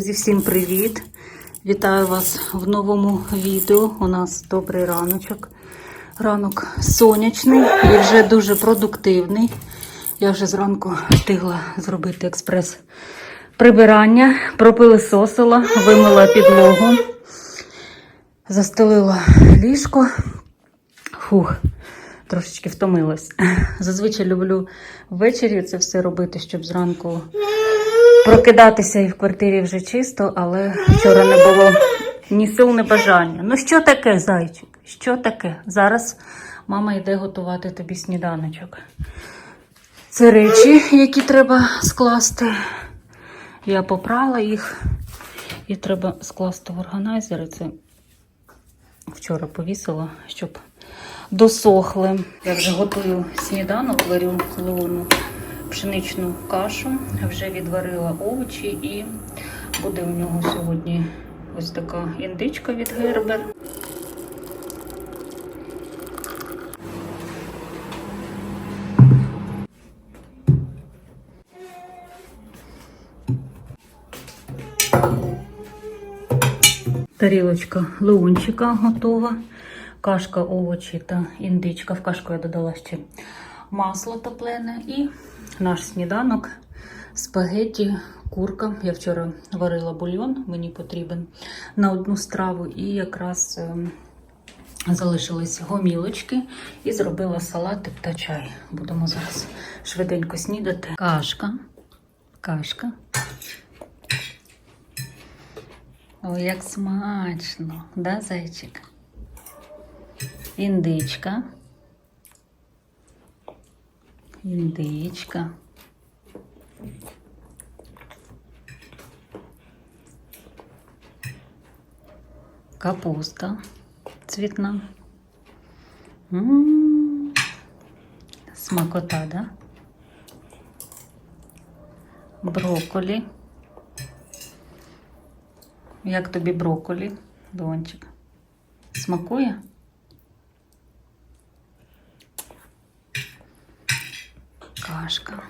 Друзі, всім привіт! Вітаю вас в новому відео. У нас добрий раночок. Ранок сонячний і вже дуже продуктивний. Я вже зранку встигла зробити експрес прибирання, пропилисосила, вимила підлогу, застелила ліжко. Фух, трошечки втомилась. Зазвичай люблю ввечері це все робити, щоб зранку прокидатися і в квартирі вже чисто, але вчора не було ні сил, ні бажання. Ну що таке, зайчик? Що таке? Зараз мама йде готувати тобі сніданочок. Це речі, які треба скласти. Я попрала їх і треба скласти в органайзер. І Це вчора повісила, щоб досохли. Я вже готую сніданок, варю луну пшеничну кашу, вже відварила овочі і буде у нього сьогодні ось така індичка від Гербер. Тарілочка леончика готова. Кашка, овочі та індичка. В кашку я додала ще масло топлене і наш сніданок, спагетті, курка. Я вчора варила бульйон, мені потрібен на одну страву, і якраз ем, залишились гомілочки і зробила салатик та чай. Будемо зараз швиденько снідати. Кашка. Кашка. Ой, як смачно, да, зайчик? Індичка. Індичка. Капуста цвітна. М, Смакота, да? Брокколі. Як тобі брокколі, Дончик? Смакує? Кашка.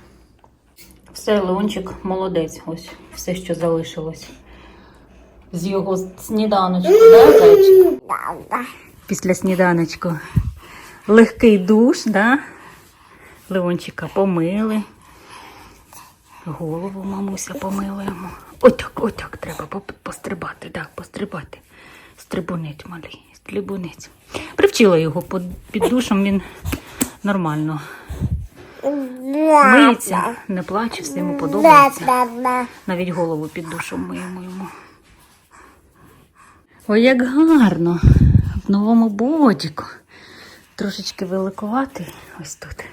Все, Леончик молодець. Ось все, що залишилось. З його сніданочку, да, зайчик? Після сніданочку. Легкий душ, да? Леончика помили. Голову мамуся помила йому. Отак, отак треба пострибати, да, пострибати. Стрибунець малий, стрибунець. Привчила його під, душем, він нормально миється, не плаче, все йому подобається. Навіть голову під душем миємо йому. Ой, як гарно! В новому бодіку. Трошечки великуватий ось тут.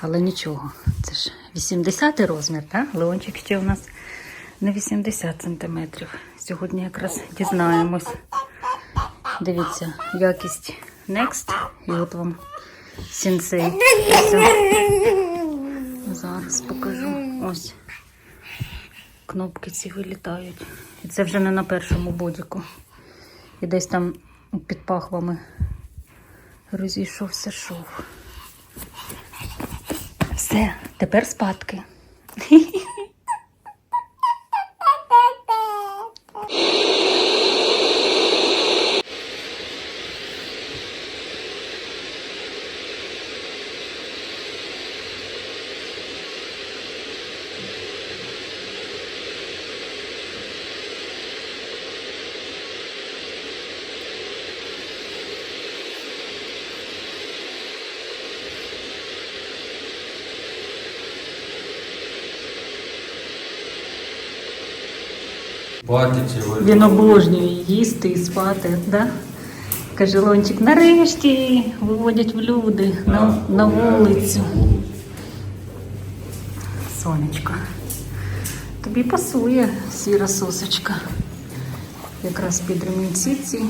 Але нічого. Це ж 80 розмір, так? Леончик ще у нас не 80 сантиметрів. Сьогодні якраз дізнаємось. Дивіться, якість Next. І от вам сенсей. Зараз покажу. Ось. Кнопки ці вилітають. І це вже не на першому бодіку. І десь там під пахвами розійшовся шов. Все, тепер спадки. Він обожнює їсти і спати, да? Каже Лончик, нарешті виводять в люди на, на вулицю. Сонечко. Тобі пасує сіра сосочка. Якраз під ремінці ці.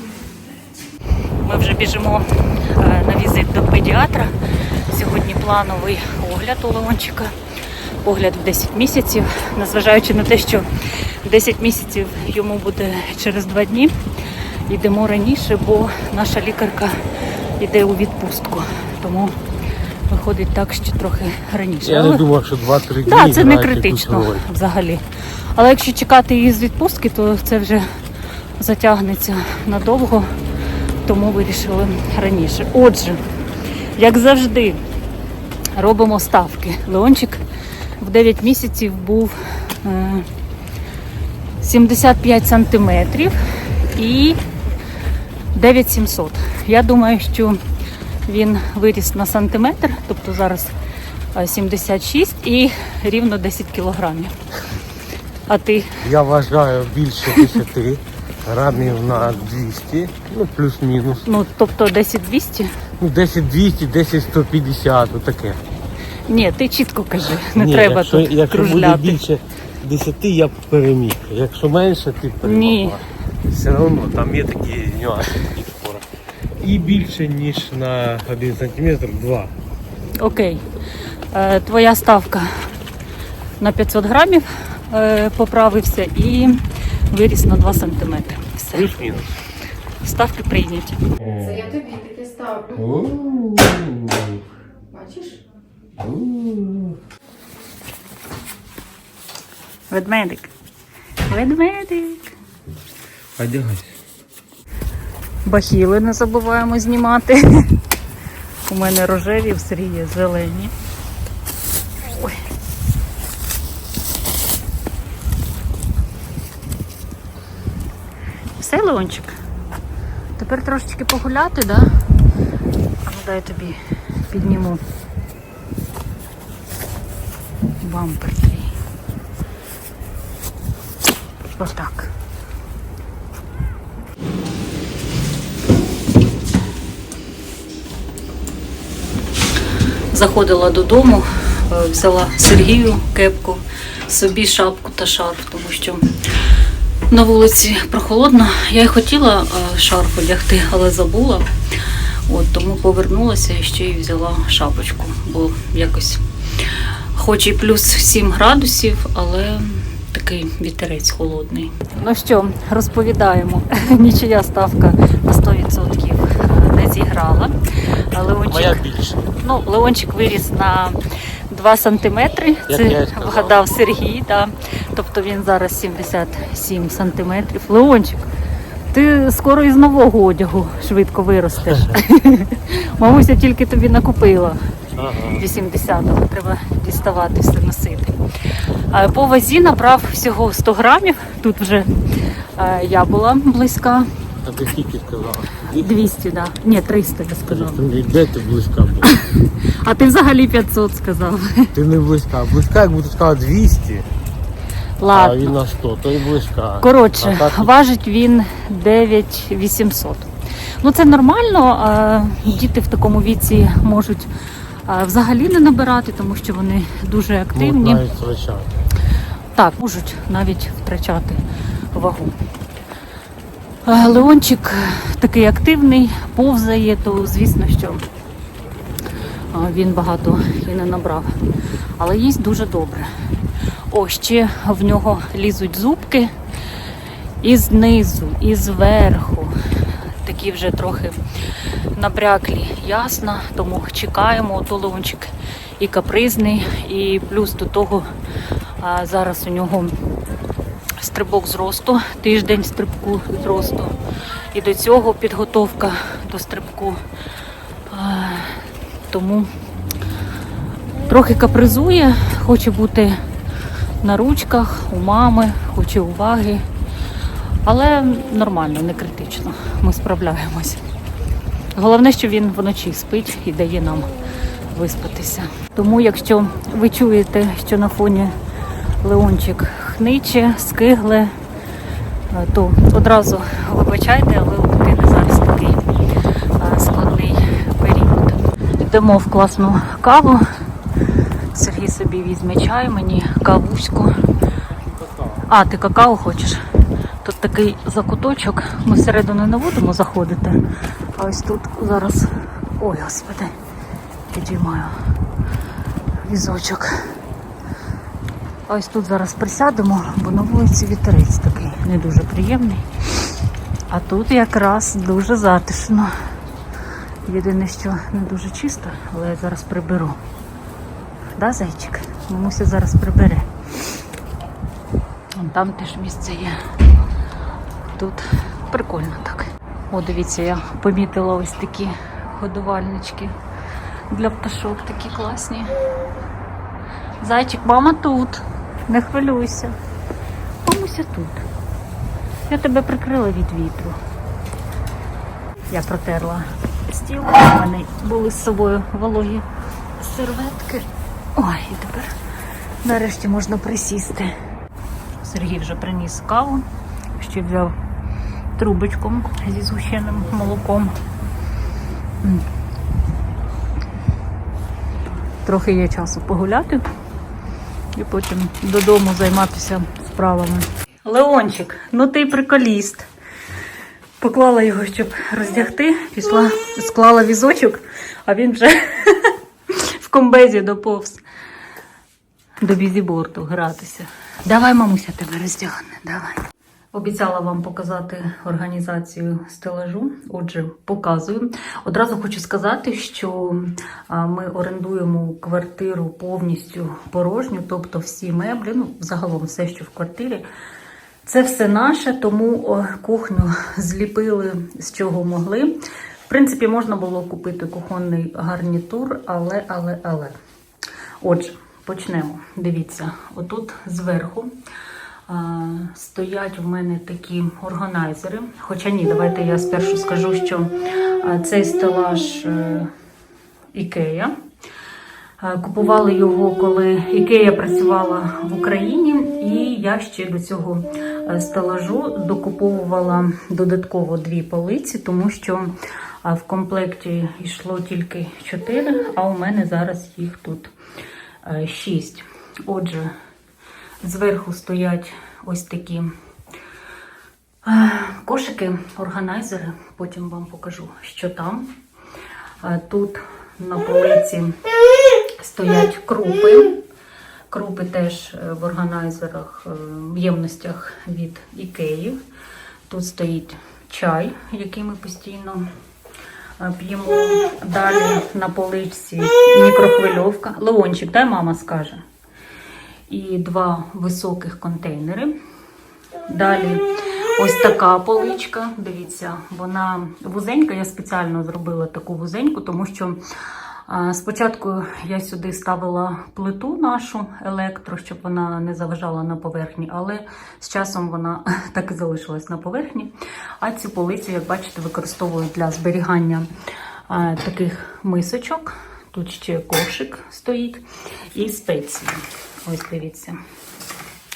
Ми вже біжимо е, на візит до педіатра. Сьогодні плановий огляд у Леончика. Огляд в 10 місяців, незважаючи на те, що 10 місяців йому буде через 2 дні. Йдемо раніше, бо наша лікарка йде у відпустку. Тому виходить так, що трохи раніше. Я не думав, що 2-3 дні. так, це не критично взагалі. Але якщо чекати її з відпустки, то це вже затягнеться надовго, тому вирішили раніше. Отже, як завжди, робимо ставки. Леончик в 9 місяців був е, 75 сантиметрів і 9700. Я думаю, що він виріс на сантиметр, тобто зараз е, 76 і рівно 10 кілограмів. А ти Я вважаю більше 10 грамів на 200, ну плюс-мінус. Ну, тобто 10-200? Ну 10 200, 10 150, отаке. Ні, ти чітко кажи, не Ні, треба якщо, тут якщо буде кружляти. більше 10, я б переміг. Якщо менше, ти перемогла. Ні. Все одно там є такі нюанси такі спори. І більше, ніж на 1 см 2. Окей. Е, твоя ставка на 500 грамів е, поправився і виріс на 2 сантиметри. Все. Плюс-мінус. Ставки прийняті. Це я тобі таке ставлю. Бачиш? Ведмедик. Ведмедик. Одягайся. Бахіли не забуваємо знімати. У мене рожеві, в Сергія зелені. Ой. Все, Леончик? Тепер трошечки погуляти, да? Ну дай тобі підніму. Бампер твій. Отак. Заходила додому, е, взяла Сергію кепку, собі шапку та шарф, тому що на вулиці прохолодно. Я й хотіла е, шарф одягти, але забула. От, тому повернулася і ще й взяла шапочку, бо якось хоч і плюс 7 градусів, але такий вітерець холодний. Ну що, розповідаємо. Нічия ставка на 100% не зіграла. Леончик Моя більше. Ну, Леончик виріс на 2 сантиметри. Це вгадав Сергій. Да. Тобто він зараз 77 сантиметрів. Леончик, ти скоро із нового одягу швидко виростеш. Мамуся тільки тобі накупила. 80-го. Треба діставати все носити. По вазі набрав всього 100 грамів. Тут вже е, я була близька. А ти скільки сказала? 200, да. Ні, 300 я сказала. Де ти близька була? А ти взагалі 500 сказав. Ти не близька. Близька, якби ти сказала 200, а Ладно. він на 100, то і близька. Коротше, так, важить він 9800. Ну це нормально. Діти в такому віці можуть а, взагалі не набирати, тому що вони дуже можуть активні. навіть втрачати. Так, можуть навіть втрачати вагу. Леончик такий активний, повзає, то звісно, що він багато і не набрав. Але їсть дуже добре. О, ще в нього лізуть зубки і знизу, і зверху. Такі вже трохи набряклі, ясно, тому чекаємо. То і капризний, і плюс до того а, зараз у нього стрибок зросту, тиждень стрибку зросту. І до цього підготовка до стрибку. Тому трохи капризує, хоче бути на ручках, у мами, хоче уваги. Але нормально, не критично. Ми справляємось. Головне, що він вночі спить і дає нам виспатися. Тому, якщо ви чуєте, що на фоні Леончик хниче, скигле, е, то одразу вибачайте, але у дитини зараз такий е, складний період. Йдемо в класну каву. Сергій собі візьме чай, мені кавуську. А, ти какао хочеш? Тут такий закуточок. Ми всередину не будемо заходити. А ось тут зараз. Ой, господи, підіймаю візочок. А ось тут зараз присядемо, бо на вулиці вітерець такий не дуже приємний. А тут якраз дуже затишно. Єдине, що не дуже чисто, але я зараз приберу. Да, зайчик? Мамуся зараз прибере. Вон там теж місце є. Тут прикольно так. О, дивіться, я помітила ось такі годувальнички для пташок, такі класні. Зайчик, мама тут. Не хвилюйся. Мамуся тут. Я тебе прикрила від вітру. Я протерла стіл. У мене були з собою вологі серветки. Ой, і тепер нарешті можна присісти. Сергій вже приніс каву, ще взяв трубочку зі згущеним молоком. Трохи є часу погуляти і потім додому займатися справами. Леончик, ну ти приколіст. Поклала його, щоб роздягти, пішла, склала візочок, а він вже в комбезі доповз до бізіборту гратися. Давай, мамуся, тебе роздягне, давай. Обіцяла вам показати організацію стелажу. Отже, показую. Одразу хочу сказати, що ми орендуємо квартиру повністю порожню, тобто всі меблі, ну, загалом все, що в квартирі. Це все наше, тому кухню зліпили з чого могли. В принципі, можна було купити кухонний гарнітур, але, але, але. Отже, почнемо. Дивіться, отут зверху стоять в мене такі органайзери. Хоча ні, давайте я спершу скажу, що цей стелаж е, Ікея. Купували його, коли Ікея працювала в Україні, і я ще до цього е, стелажу докуповувала додатково дві полиці, тому що в комплекті йшло тільки чотири, а у мене зараз їх тут е, шість. Отже, зверху стоять ось такі е, кошики, органайзери. Потім вам покажу, що там. Е, Тут на полиці стоять крупи. Крупи теж е, в органайзерах, в ємностях від Ікеї. Тут стоїть чай, який ми постійно п'ємо. Далі на поличці мікрохвильовка. Леончик, дай мама скаже. І два високих контейнери. Далі ось така поличка. Дивіться, вона вузенька. Я спеціально зробила таку вузеньку, тому що спочатку я сюди ставила плиту нашу електро, щоб вона не заважала на поверхні, але з часом вона так і залишилась на поверхні. А цю полицю, як бачите, використовую для зберігання таких мисочок. Тут ще кошик стоїть і спеції. Ось дивіться.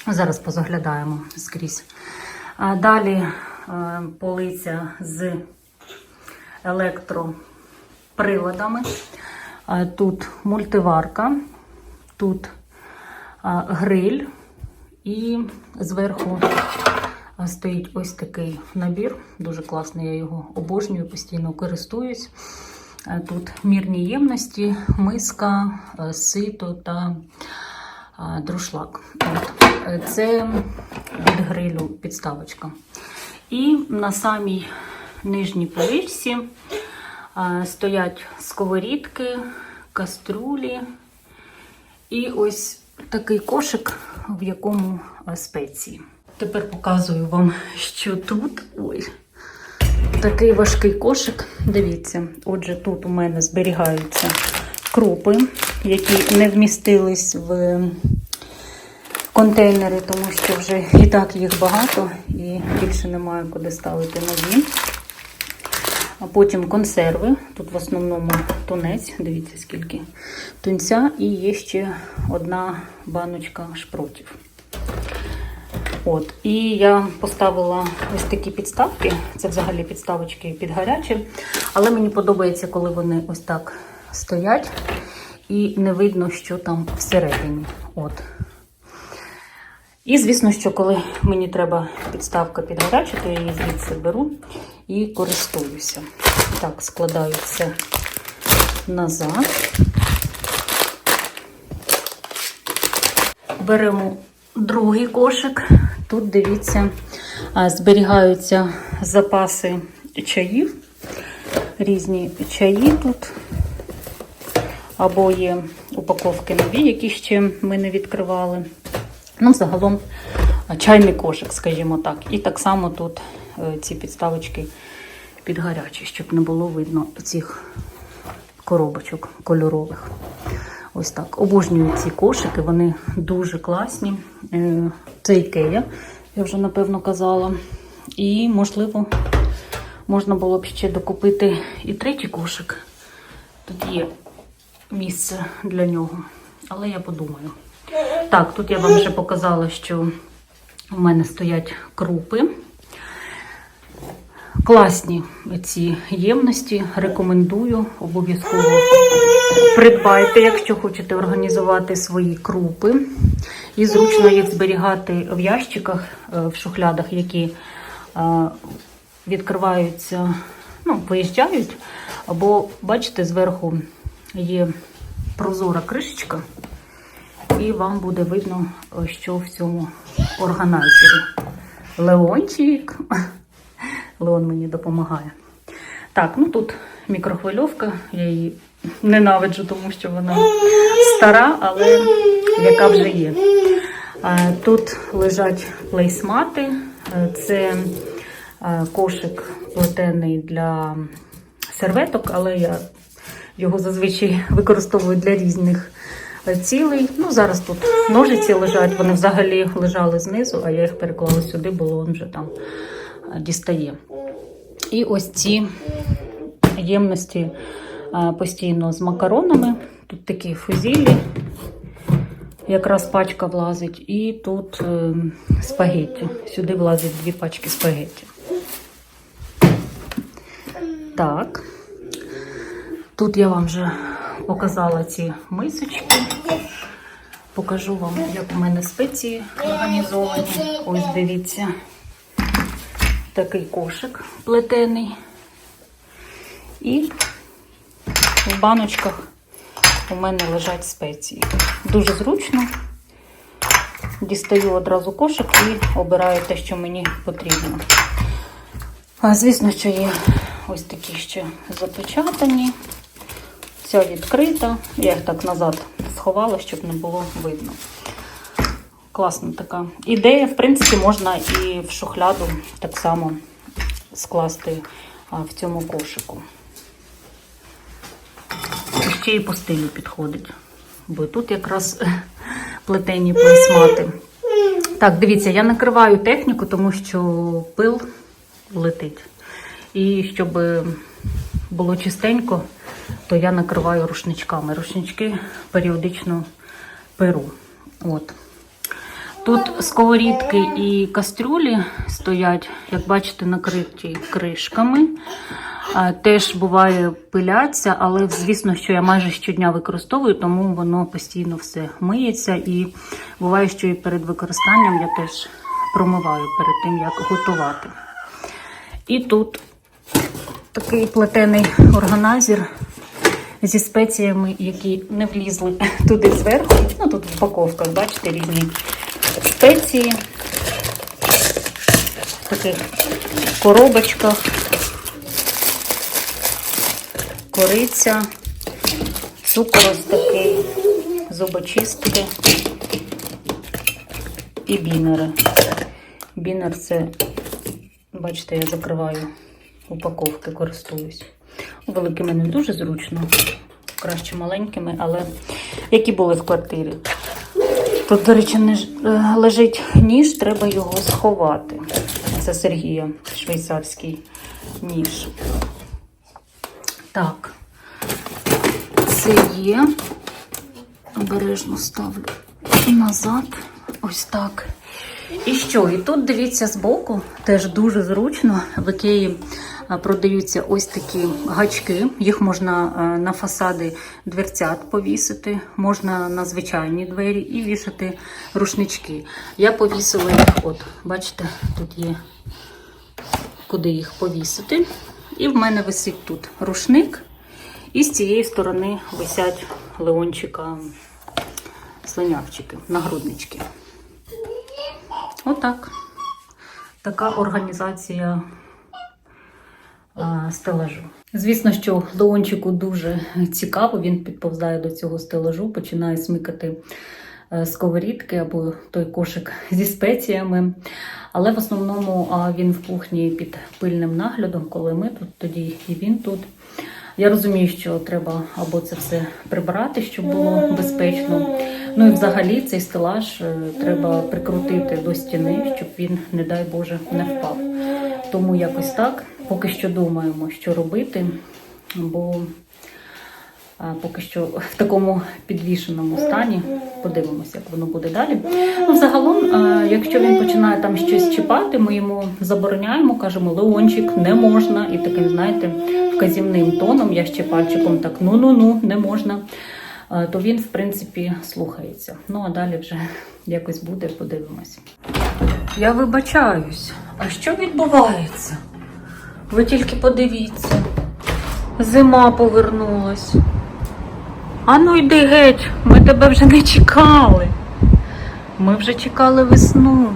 Зараз позаглядаємо скрізь. А Далі е, полиця з електроприладами. Тут мультиварка, тут гриль і зверху стоїть ось такий набір. Дуже класний, я його обожнюю, постійно користуюсь. Тут мірні ємності, миска, е, сито та друшлак. От. Е, Це від грилю підставочка. І на самій нижній поличці стоять сковорідки, каструлі і ось такий кошик, в якому спеції. Тепер показую вам, що тут. Ой, такий важкий кошик. Дивіться, отже, тут у мене зберігаються крупи, які не вмістились в контейнери, тому що вже і так їх багато, і більше немає куди ставити нові. А потім консерви. Тут в основному тунець, дивіться, скільки тунця, і є ще одна баночка шпротів. От, і я поставила ось такі підставки. Це взагалі підставочки під гаряче. Але мені подобається, коли вони ось так стоять і не видно, що там всередині. От. І, звісно, що коли мені треба підставка під гаряче, то я її звідси беру і користуюся. Так, складаю це назад. Беремо другий кошик. Тут, дивіться, зберігаються запаси чаїв. Різні чаї тут. Або є упаковки нові, які ще ми не відкривали. Ну, загалом чайний кошик, скажімо так. І так само тут е, ці підставочки під гарячі, щоб не було видно цих коробочок кольорових. Ось так. Обожнюю ці кошики, вони дуже класні. Е, Це Ікея, я вже напевно казала. І, можливо, можна було б ще докупити і третій кошик. Тут є місце для нього. Але я подумаю. Так, тут я вам вже показала, що в мене стоять крупи. Класні ці ємності. Рекомендую обов'язково придбайте, якщо хочете організувати свої крупи. І зручно їх зберігати в ящиках, е, в шухлядах, які е, відкриваються, ну, виїжджають. Або, бачите, зверху є прозора кришечка, і вам буде видно, що в цьому органайзері. Леончик. Леон мені допомагає. Так, ну тут мікрохвильовка. Я її ненавиджу, тому що вона стара, але яка вже є. Тут лежать плейсмати. Це кошик плетений для серветок, але я його зазвичай використовую для різних е, цілей. Ну, зараз тут ножиці лежать, вони взагалі лежали знизу, а я їх переклала сюди, бо Леон вже там е, дістає. І ось ці ємності постійно з макаронами. Тут такі фузілі, якраз пачка влазить, і тут е, спагетті. Сюди влазять дві пачки спагетті. Так. Тут я вам вже показала ці мисочки. Покажу вам, як у мене спеції організовані. Ось дивіться такий кошик плетений. І в баночках у мене лежать спеції. Дуже зручно. Дістаю одразу кошик і обираю те, що мені потрібно. А, звісно, що є ось такі ще запечатані. Ця відкрита. Я їх так назад сховала, щоб не було видно. Класна така ідея. В принципі, можна і в шухляду так само скласти в цьому кошику. Ще і по стилю підходить. Бо тут якраз плетені плейсмати. Так, дивіться, я накриваю техніку, тому що пил летить. І щоб було чистенько, то я накриваю рушничками. Рушнички періодично перу. От. Тут сковорідки і кастрюлі стоять, як бачите, накриті кришками. Теж буває пиляться, але звісно, що я майже щодня використовую, тому воно постійно все миється. І буває, що і перед використанням я теж промиваю перед тим, як готувати. І тут такий плетений органайзер зі спеціями, які не влізли туди зверху. Ну, тут в упаковках, бачите, різні спеції. В таких коробочках. Кориця, цукор ось такий, зубочистки і бінери. Бінер це, бачите, я закриваю упаковки, користуюсь. Великими не дуже зручно, краще маленькими, але які були в квартирі. Тут, до речі, не ж- е, лежить ніж, треба його сховати. Це Сергія, швейцарський ніж. Так, це є. Обережно ставлю назад. Ось так. І що? І тут дивіться збоку, теж дуже зручно. В Ікеї продаються ось такі гачки. Їх можна на фасади дверцят повісити, можна на звичайні двері і вішати рушнички. Я повісила їх, от, бачите, тут є куди їх повісити. І в мене висить тут рушник. І з цієї сторони висять леончика слонявчики, нагруднички. Отак. Така організація стелажу. Звісно, що Леончику дуже цікаво, він підповзає до цього стелажу, починає смикати е, сковорідки або той кошик зі спеціями. Але в основному він в кухні під пильним наглядом, коли ми тут, тоді і він тут. Я розумію, що треба або це все прибирати, щоб було безпечно. Ну і взагалі цей стелаж е, треба прикрутити до стіни, щоб він, не дай Боже, не впав. Тому якось так. Поки що думаємо, що робити, бо поки що в такому підвішеному стані. Подивимося, як воно буде далі. Ну, загалом, якщо він починає там щось чіпати, ми йому забороняємо, кажемо, Леончик, не можна. І таким, знаєте, вказівним тоном, я ще пальчиком так ну-ну-ну, не можна. То він, в принципі, слухається. Ну а далі вже якось буде, подивимось. Я вибачаюсь. А що відбувається? Ви тільки подивіться. Зима повернулась. Ану йди геть, ми тебе вже не чекали. Ми вже чекали весну.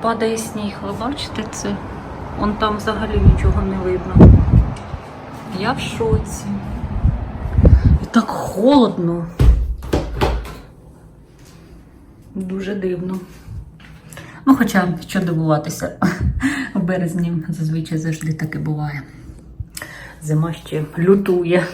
Падає сніг, ви бачите це? Он там взагалі нічого не видно. Я в шоці. І так холодно. Дуже дивно. Ну, хоча, що дивуватися, в березні зазвичай завжди таке буває. Зима ще лютує.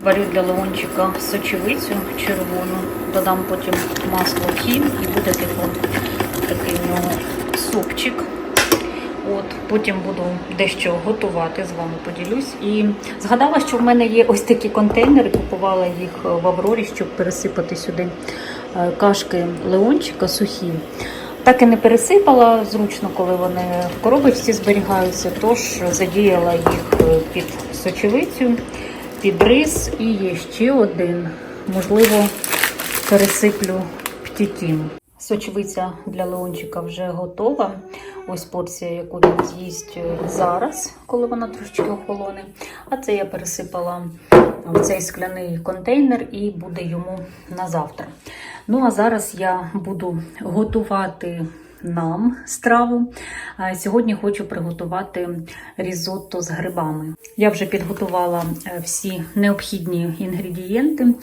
Варю для Леончика сочевицю червону, додам потім масло хін і буде типу такий в нього супчик. От, потім буду дещо готувати, з вами поділюсь. І згадала, що в мене є ось такі контейнери, купувала їх в Аврорі, щоб пересипати сюди е, кашки Леончика сухі. Так і не пересипала зручно, коли вони в коробочці зберігаються, тож задіяла їх е, під сочевицю, під рис і є ще один. Можливо, пересиплю птітім. Сочевиця для Леончика вже готова. Ось порція, яку він з'їсть зараз, коли вона трошечки охолоне. А це я пересипала в цей скляний контейнер і буде йому на завтра. Ну а зараз я буду готувати нам страву. Сьогодні хочу приготувати різотто з грибами. Я вже підготувала е, всі необхідні інгредієнти.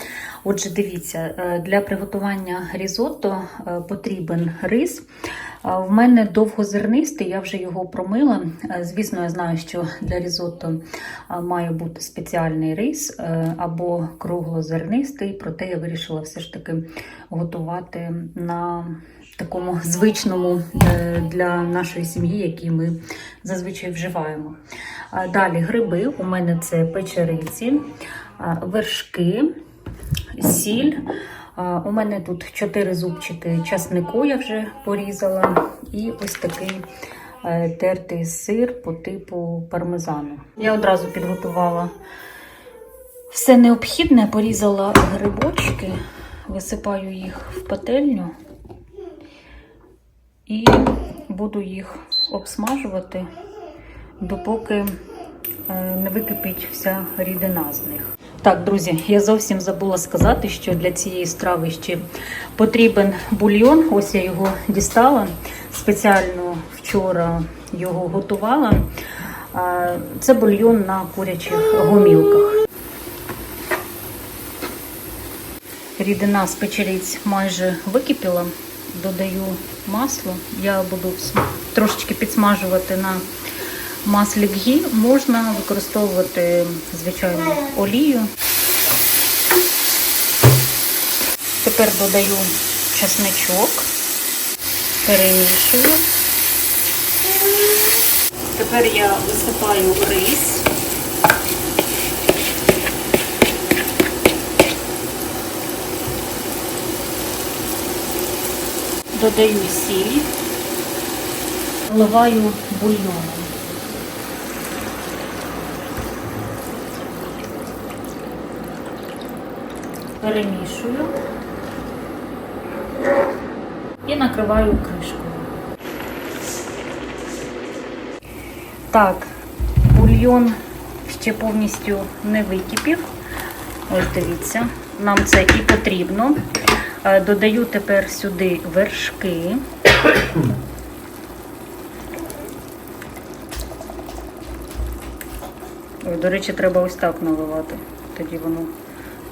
Отже, дивіться, е, для приготування різотто е, потрібен рис. В мене довгозернистий, я вже його промила. Е, Звісно, я знаю, що для різотто має бути спеціальний рис е, або круглозернистий, проте я вирішила все ж таки готувати на такому звичному е, для нашої сім'ї, який ми зазвичай вживаємо. Далі гриби, у мене це печериці, вершки, сіль. У мене тут 4 зубчики часнику я вже порізала, і ось такий е, тертий сир по типу пармезану. Я одразу підготувала все необхідне, порізала грибочки, висипаю їх в пательню і буду їх обсмажувати, допоки не википить вся рідина з них. Так, друзі, я зовсім забула сказати, що для цієї страви ще потрібен бульйон. Ось я його дістала. Спеціально вчора його готувала. Це бульйон на курячих гомілках. Рідина з печериць майже википіла. Додаю масло. Я буду трошечки підсмажувати на маслі гі. Можна використовувати звичайну олію. Тепер додаю чесничок, перемішую. Тепер я висипаю рис. Додаю сіль, вливаю бульйоном. Перемішую і накриваю кришкою. Так, бульйон ще повністю не википів. Ось дивіться, нам це і потрібно. Е, Додаю тепер сюди вершки. До речі, треба ось так наливати. Тоді воно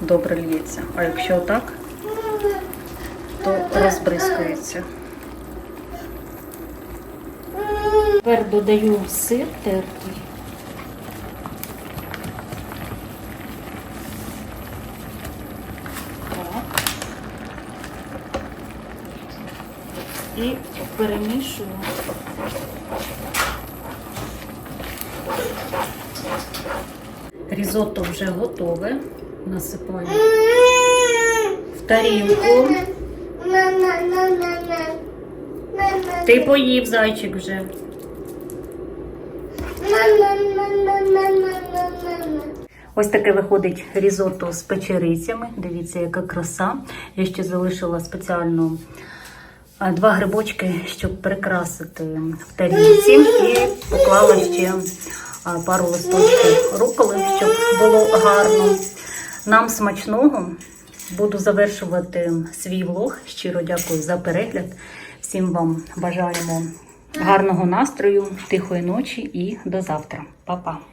добре лється. А якщо так, то розбризкується. Тепер додаю сир тертий. Так. І перемішую. Різотто вже готове. Насипаю в тарілку. Ти поїв зайчик вже. Ось таке виходить різотто з печерицями. Дивіться, яка краса. Я ще залишила спеціально два грибочки, щоб прикрасити в тарілці. І поклала ще пару листочків руколи, щоб було гарно. Нам смачного. Буду завершувати свій влог. Щиро дякую за перегляд. Всім вам бажаємо гарного настрою, тихої ночі і до завтра. Па-па!